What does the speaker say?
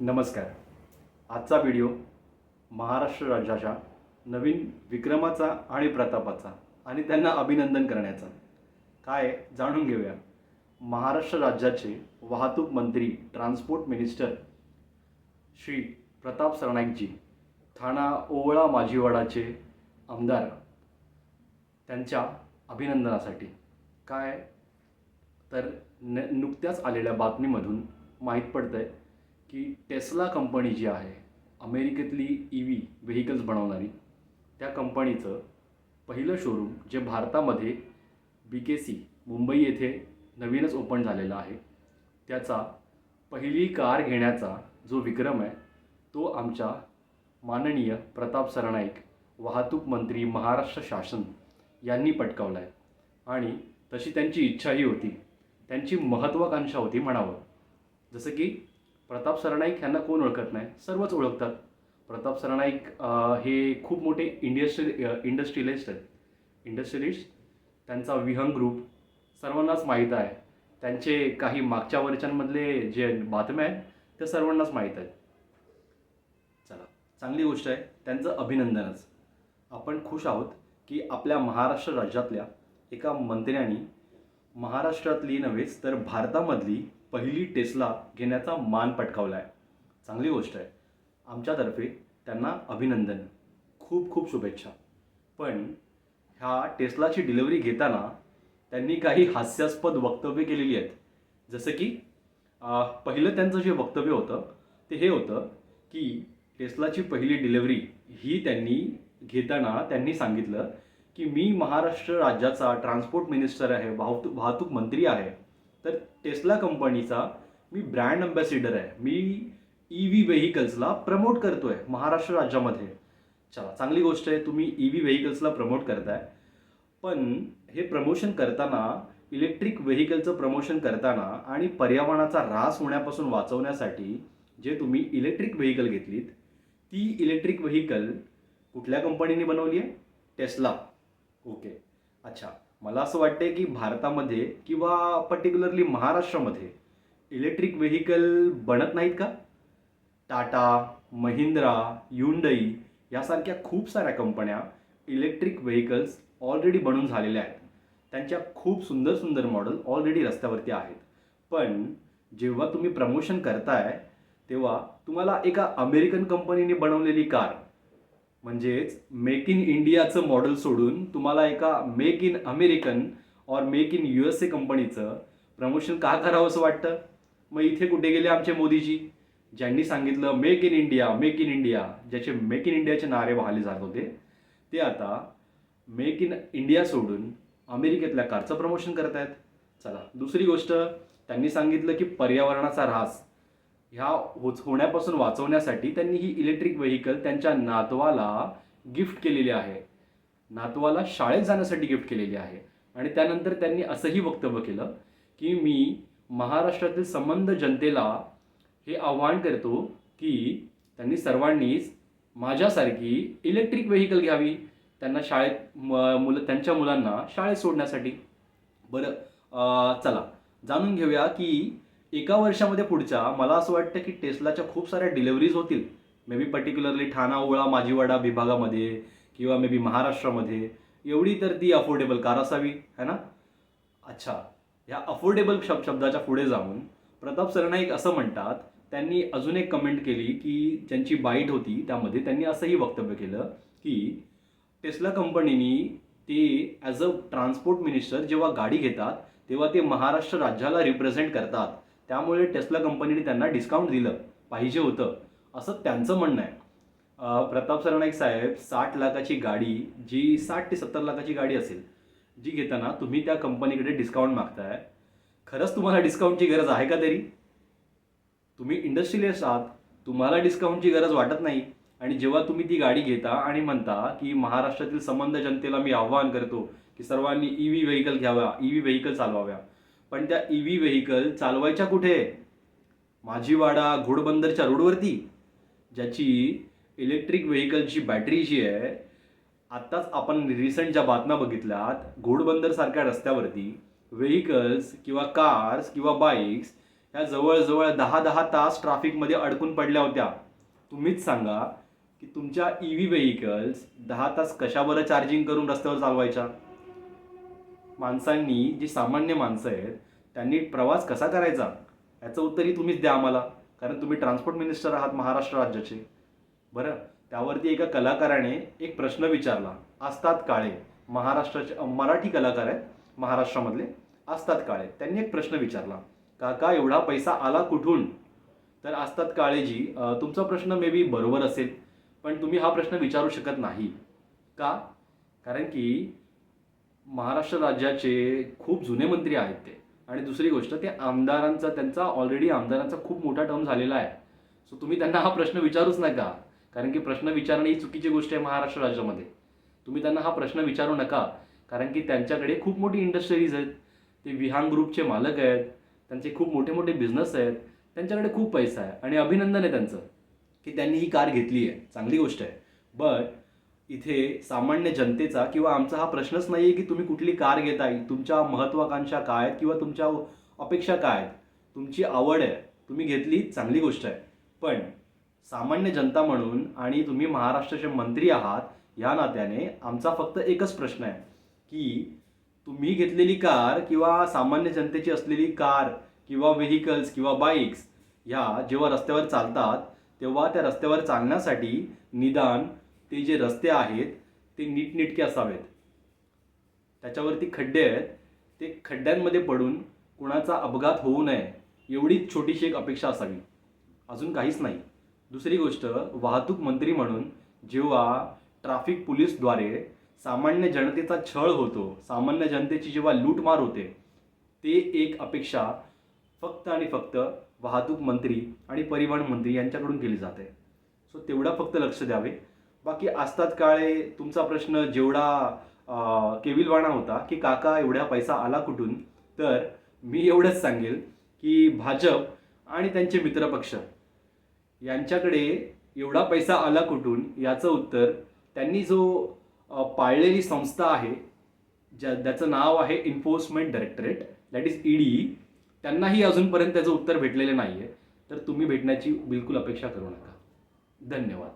नमस्कार. आजचा व्हिडिओ महाराष्ट्र राज्याच्या नवीन विक्रमाचा आणि प्रतापाचा आणि त्यांना अभिनंदन करण्याचा. काय जाणून घेऊया. महाराष्ट्र राज्याचे वाहतूक मंत्री ट्रान्सपोर्ट मिनिस्टर श्री प्रताप सरनाईकजी ठाणा ओवळा माझीवाडाचे आमदार त्यांच्या अभिनंदनासाठी. काय तर न नुकत्याच आलेल्या बातमीमधून माहीत पडतं आहे की टेस्ला कंपनी जी आहे अमेरिकेतली ई व्ही व्हेकल्स बनवणारी त्या कंपनीचं पहिलं शोरूम जे भारतामध्ये बी के सी मुंबई येथे नवीनच ओपन झालेला आहे त्याचा पहिली कार घेण्याचा जो विक्रम आहे तो आमच्या माननीय प्रताप सरनाईक वाहतूक मंत्री महाराष्ट्र शासन यांनी पटकावला आहे आणि तशी त्यांची इच्छाही होती. त्यांची महत्त्वाकांक्षा होती म्हणावं. जसं की प्रताप सरनाईक ह्यांना कोण ओळखत नाही? सर्वच ओळखतात. प्रताप सरनाईक हे खूप मोठे इंडस्ट्री इंडस्ट्रियलिस्ट आहेत. इंडस्ट्रियलिस्ट त्यांचा विहंग ग्रुप सर्वांनाच माहीत आहे. त्यांचे काही मागच्या वर्षांमधले जे बातम्या आहेत त्या सर्वांनाच माहीत आहेत. चला चांगली गोष्ट आहे. त्यांचं अभिनंदनच. आपण खुश आहोत की आपल्या महाराष्ट्र राज्यातल्या एका मंत्र्यांनी महाराष्ट्रातली नव्हेच तर भारतामधली पहिली टेस्ला घेण्याचा मान पटकावला आहे चांगली गोष्ट आहे. आमच्यातर्फे त्यांना अभिनंदन. खूप खूप शुभेच्छा. पण ह्या टेस्लाची डिलिव्हरी घेताना त्यांनी काही हास्यास्पद वक्तव्य केलेली आहेत. जसं की पहिलं त्यांचं जे वक्तव्य होतं ते हे होतं की टेस्लाची पहिली डिलिव्हरी ही त्यांनी घेताना त्यांनी सांगितलं की मी महाराष्ट्र राज्याचा ट्रान्सपोर्ट मिनिस्टर आहे वाहतूक वाहतूक मंत्री आहे. तर टेस्ला कंपनीचा मी ब्रँड अम्बॅसिडर आहे. मी ई व्ही व्हेकल्सला प्रमोट करतोय महाराष्ट्र राज्यामध्ये. चला चांगली गोष्ट आहे तुम्ही ई व्ही व्हेकल्सला प्रमोट करताय. पण हे प्रमोशन करताना इलेक्ट्रिक व्हेकलचं प्रमोशन करताना आणि पर्यावरणाचा ऱ्हास होण्यापासून वाचवण्यासाठी जे तुम्ही इलेक्ट्रिक व्हेकल घेतलीत ती इलेक्ट्रिक व्हेकल कुठल्या कंपनीने बनवली आहे? टेस्ला ओके अच्छा. मला असं वाटतंय की भारतामध्ये किंवा पर्टिक्युलरली महाराष्ट्रामध्ये इलेक्ट्रिक व्हेकल बनत नाहीत का? टाटा महिंद्रा युंडई यासारख्या खूप साऱ्या कंपन्या इलेक्ट्रिक व्हेकल्स ऑलरेडी बनून झालेल्या आहेत. त्यांच्या खूप सुंदर सुंदर मॉडेल ऑलरेडी रस्त्यावरती आहेत. पण जेव्हा तुम्ही प्रमोशन करताय तेव्हा तुम्हाला एका अमेरिकन कंपनीने बनवलेली कार म्हणजेच मेक इन इंडियाचं मॉडेल सोडून तुम्हाला एका मेक इन अमेरिकन और make in U S A कंपनीचं प्रमोशन का करावं असं वाटतं? मग इथे कुठे गेले आमचे मोदीजी? ज्यांनी सांगितलं make in India make in India ज्याचे मेक इन इंडियाचे नारे वाहले जात होते ते आता मेक इन इंडिया सोडून अमेरिकेतल्या कारचं प्रमोशन करत आहेत चला दुसरी गोष्ट त्यांनी सांगितलं की पर्यावरणाचा ऱ्हास. ह्या होच होण्यापासून वाचवण्यासाठी त्यांनी ही इलेक्ट्रिक व्हेकल त्यांच्या नातवाला गिफ्ट केलेली आहे. नातवाला शाळेत जाण्यासाठी गिफ्ट केलेली आहे. आणि त्यानंतर त्यांनी असंही वक्तव्य केलं की मी महाराष्ट्रातील संबंध जनतेला हे आव्हान करतो की त्यांनी सर्वांनीच माझ्यासारखी इलेक्ट्रिक व्हेकल घ्यावी. त्यांना शाळेत म- मुलं त्यांच्या मुलांना शाळेत सोडण्यासाठी. बरं चला. जाणून घेऊया की एका वर्षामध्ये पुढच्या मला असं वाटतं की टेस्लाच्या खूप साऱ्या डिलेवरीज होतील. मे बी पर्टिक्युलरली ठाणा ओळा माजीवाडा विभागामध्ये किंवा मे बी महाराष्ट्रामध्ये. एवढी तर ती अफोर्डेबल कार असावी है ना? अच्छा ह्या अफोर्डेबल शब शब्दाच्या पुढे जाऊन प्रताप सरनाईक असं म्हणतात त्यांनी अजून एक कमेंट केली की ज्यांची बाईट होती त्यामध्ये त्यांनी असंही वक्तव्य केलं की टेस्ला कंपनीनी ते ॲज अ ट्रान्सपोर्ट मिनिस्टर जेव्हा गाडी घेतात तेव्हा ते महाराष्ट्र राज्याला रिप्रेझेंट करतात. त्यामुळे टेस्ला कंपनीने त्यांना डिस्काउंट दिलं. पाहिजे होतं. असं त्यांचं म्हणणं आहे. प्रताप सरनाईक साहेब साठ लाखाची गाडी जी साठ ते सत्तर लाखाची गाडी असेल जी घेताना तुम्ही त्या कंपनीकडे डिस्काउंट मागताय. खरंच तुम्हाला डिस्काउंटची गरज आहे का तरी? तुम्ही इंडस्ट्रियलिस्ट आहात. तुम्हाला डिस्काउंटची गरज वाटत नाही. आणि जेव्हा तुम्ही ती गाडी घेता आणि म्हणता की महाराष्ट्रातील संबंध जनतेला मी आव्हान करतो की सर्वांनी ई व्ही व्हेकल घ्याव्या ई व्ही व्हेकल चालवाव्या पण त्या ई व्ही व्हेकल चालवायच्या कुठे? माझीवाडा घोडबंदरच्या रोडवरती ज्याची इलेक्ट्रिक व्हेकलची बॅटरी जी आहे आत्ताच आपण रिसेंट ज्या बातम्या बघितल्यात घोडबंदरसारख्या रस्त्यावरती व्हेकल्स किंवा कार्स किंवा बाईक्स ह्या जवळजवळ दहा दहा तास ट्रॅफिकमध्ये अडकून पडल्या होत्या. तुम्हीच सांगा की तुमच्या ई व्ही व्हेकल्स दहा तास कशा बरं चार्जिंग करून रस्त्यावर चालवायच्या? माणसांनी जी सामान्य माणसं आहेत त्यांनी प्रवास कसा करायचा? याचं उत्तरही तुम्हीच द्या आम्हाला. कारण तुम्ही ट्रान्सपोर्ट मिनिस्टर आहात महाराष्ट्र राज्याचे. बरं? त्यावरती एका कलाकाराने एक प्रश्न विचारला. असतात काळे. महाराष्ट्राचे मराठी कलाकार आहेत महाराष्ट्रामधले. असतात काळे. त्यांनी एक प्रश्न विचारला. काका एवढा पैसा आला कुठून? तर असतात काळेजी तुमचा प्रश्न मे बी बरोबर असेल पण तुम्ही हा प्रश्न विचारू शकत नाही. का? कारण की महाराष्ट्र राज्याचे खूप जुने मंत्री आहेत ते. आणि दुसरी गोष्ट ते आमदारांचा त्यांचा ऑलरेडी आमदारांचा खूप मोठा टर्म झालेला आहे. सो तुम्ही त्यांना हा प्रश्न विचारूच नका. कारण की प्रश्न विचारणे ही चुकीची गोष्ट आहे महाराष्ट्र राज्यामध्ये. तुम्ही त्यांना हा प्रश्न विचारू नका. कारण की त्यांच्याकडे खूप मोठी इंडस्ट्रीज आहेत. ते विहान ग्रुपचे मालक आहेत. त्यांचे खूप मोठे मोठे बिझनेस आहेत. त्यांच्याकडे खूप पैसा आहे. आणि अभिनंदन आहे त्यांचं की त्यांनी ही कार घेतली आहे. चांगली गोष्ट आहे. बट इथे सामान्य जनतेचा किंवा आमचा हा प्रश्नच नाही आहे की तुम्ही कुठली कार घेताय तुमच्या महत्वाकांक्षा काय आहेत किंवा तुमच्या अपेक्षा काय आहेत. तुमची आवड आहे तुम्ही घेतली चांगली गोष्ट आहे. पण सामान्य जनता म्हणून आणि तुम्ही महाराष्ट्राचे मंत्री आहात या नात्याने आमचा फक्त एकच प्रश्न आहे की तुम्ही घेतलेली कार किंवा सामान्य जनतेची असलेली कार किंवा व्हेकल्स किंवा बाईक्स ह्या जेव्हा रस्त्यावर चालतात तेव्हा त्या रस्त्यावर चालण्यासाठी निदान ते जे रस्ते आहेत ते नीटनेटके असावेत. त्याच्यावरती खड्डे आहेत. ते खड्ड्यांमध्ये पडून कुणाचा अपघात होऊ नये एवढीच छोटीशी एक अपेक्षा असावी. अजून काहीच नाही. दुसरी गोष्ट वाहतूक मंत्री म्हणून जेव्हा ट्रॅफिक पोलीसद्वारे सामान्य जनतेचा छळ होतो सामान्य जनतेची जेव्हा लूटमार होते ते एक अपेक्षा फक्त आणि फक्त वाहतूक मंत्री आणि परिवहन मंत्री यांच्याकडून केली जाते. सो तेवढा फक्त लक्ष द्यावे. बाकी असतात काळे तुमचा प्रश्न जेवढा केविलवाणा होता की काका एवढा पैसा आला कुठून तर मी एवढंच सांगेल की भाजप आणि त्यांचे मित्रपक्ष यांच्याकडे एवढा पैसा आला कुठून याचं उत्तर त्यांनी जो पाळलेली संस्था आहे ज्या ज्याचं नाव आहे enforcement directorate that is ED त्यांनाही अजूनपर्यंत त्याचं उत्तर भेटलेलं नाही आहे तर तुम्ही भेटण्याची बिलकुल अपेक्षा करू नका. धन्यवाद.